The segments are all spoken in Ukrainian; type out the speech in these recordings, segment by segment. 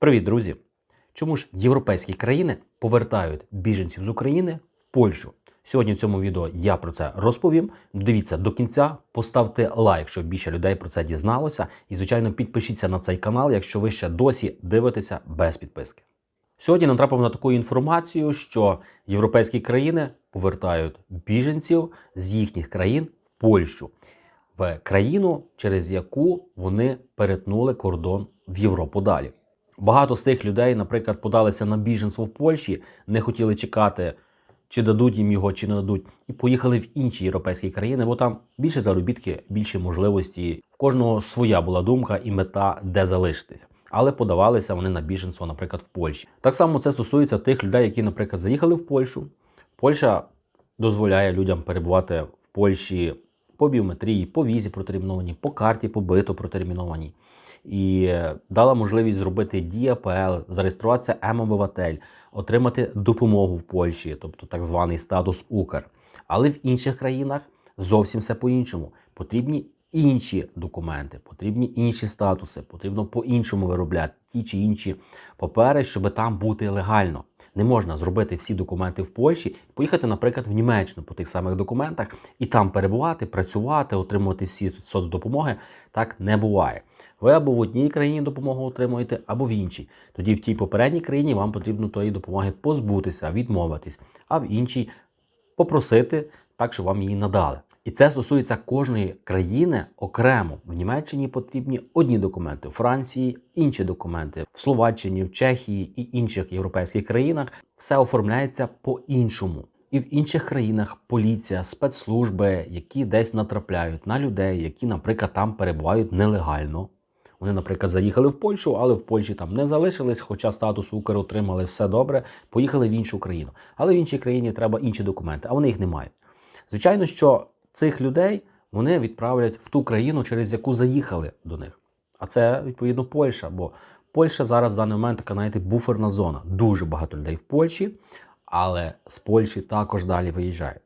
Привіт, друзі! Чому ж європейські країни повертають біженців з України в Польщу? Сьогодні в цьому відео я про це розповім. Дивіться до кінця, поставте лайк, щоб більше людей про це дізналося. І, звичайно, підпишіться на цей канал, якщо ви ще досі дивитеся без підписки. Сьогодні натрапив на таку інформацію, що європейські країни повертають біженців з їхніх країн в Польщу, в країну, через яку вони перетнули кордон в Європу далі. Багато з тих людей, наприклад, подалися на біженство в Польщі, не хотіли чекати, чи дадуть їм його, чи не дадуть, і поїхали в інші європейські країни, бо там більше заробітки, більше можливості. В кожного своя була думка і мета, де залишитись. Але подавалися вони на біженство, наприклад, в Польщі. Так само це стосується тих людей, які, наприклад, заїхали в Польщу. Польща дозволяє людям перебувати в Польщі по біометрії, по візі протерміновані, по карті побито протерміновані. І е, дала можливість зробити ДІАПЛ, зареєструватися М-обиватель, отримати допомогу в Польщі, тобто так званий статус Укр. Але в інших країнах зовсім все по-іншому. Потрібні інші документи, потрібні інші статуси, потрібно по-іншому виробляти ті чи інші папери, щоб там бути легально. Не можна зробити всі документи в Польщі, поїхати, наприклад, в Німеччину по тих самих документах і там перебувати, працювати, отримувати всі соцдопомоги. Так не буває. Ви або в одній країні допомогу отримуєте, або в іншій. Тоді в тій попередній країні вам потрібно тої допомоги позбутися, відмовитись, а в іншій попросити так, щоб вам її надали. І це стосується кожної країни окремо. В Німеччині потрібні одні документи, у Франції інші документи, в Словаччині, в Чехії і інших європейських країнах все оформляється по-іншому. І в інших країнах поліція, спецслужби, які десь натрапляють на людей, які, наприклад, там перебувають нелегально. Вони, наприклад, заїхали в Польщу, але в Польщі там не залишились, хоча статус Укр отримали все добре, поїхали в іншу країну. Але в іншій країні треба інші документи, а вони їх не мають. Звичайно, що цих людей вони відправлять в ту країну, через яку заїхали до них. А це відповідно Польща. Бо Польща зараз в даний момент така, знаєте, буферна зона. Дуже багато людей в Польщі, але з Польщі також далі виїжджають.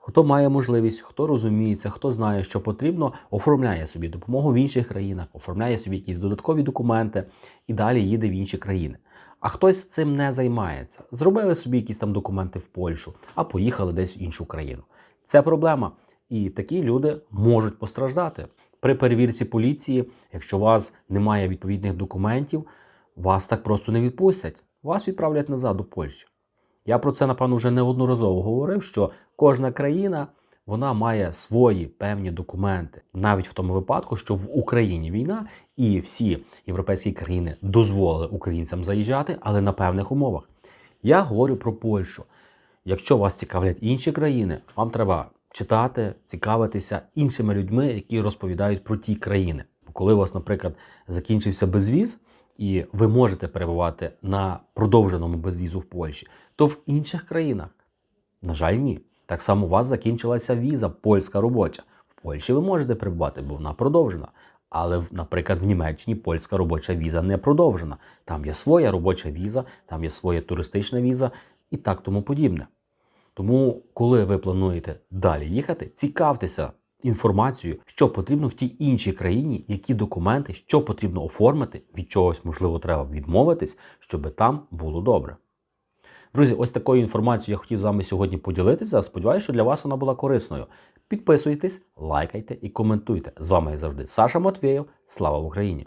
Хто має можливість, хто розуміється, хто знає, що потрібно, оформляє собі допомогу в інших країнах, оформляє собі якісь додаткові документи і далі їде в інші країни. А хтось цим не займається. Зробили собі якісь там документи в Польщу, а поїхали десь в іншу країну. Це проблема. І такі люди можуть постраждати. При перевірці поліції, якщо у вас немає відповідних документів, вас так просто не відпустять. Вас відправлять назад до Польщі. Я про це, напевно, вже неодноразово говорив, що кожна країна вона має свої певні документи, навіть в тому випадку, що в Україні війна, і всі європейські країни дозволили українцям заїжджати, але на певних умовах. Я говорю про Польщу. Якщо вас цікавлять інші країни, вам треба читати, цікавитися іншими людьми, які розповідають про ті країни. Коли у вас, наприклад, закінчився безвіз, і ви можете перебувати на продовженому безвізу в Польщі, то в інших країнах, на жаль, ні. Так само у вас закінчилася віза польська робоча. В Польщі ви можете перебувати, бо вона продовжена. Але, наприклад, в Німеччині польська робоча віза не продовжена. Там є своя робоча віза, там є своя туристична віза і так тому подібне. Тому, коли ви плануєте далі їхати, цікавтеся інформацією, що потрібно в тій іншій країні, які документи, що потрібно оформити, від чогось, можливо, треба відмовитись, щоб там було добре. Друзі, ось такою інформацією я хотів з вами сьогодні поділитися. Сподіваюся, що для вас вона була корисною. Підписуйтесь, лайкайте і коментуйте. З вами як завжди Саша Матвєєв. Слава Україні!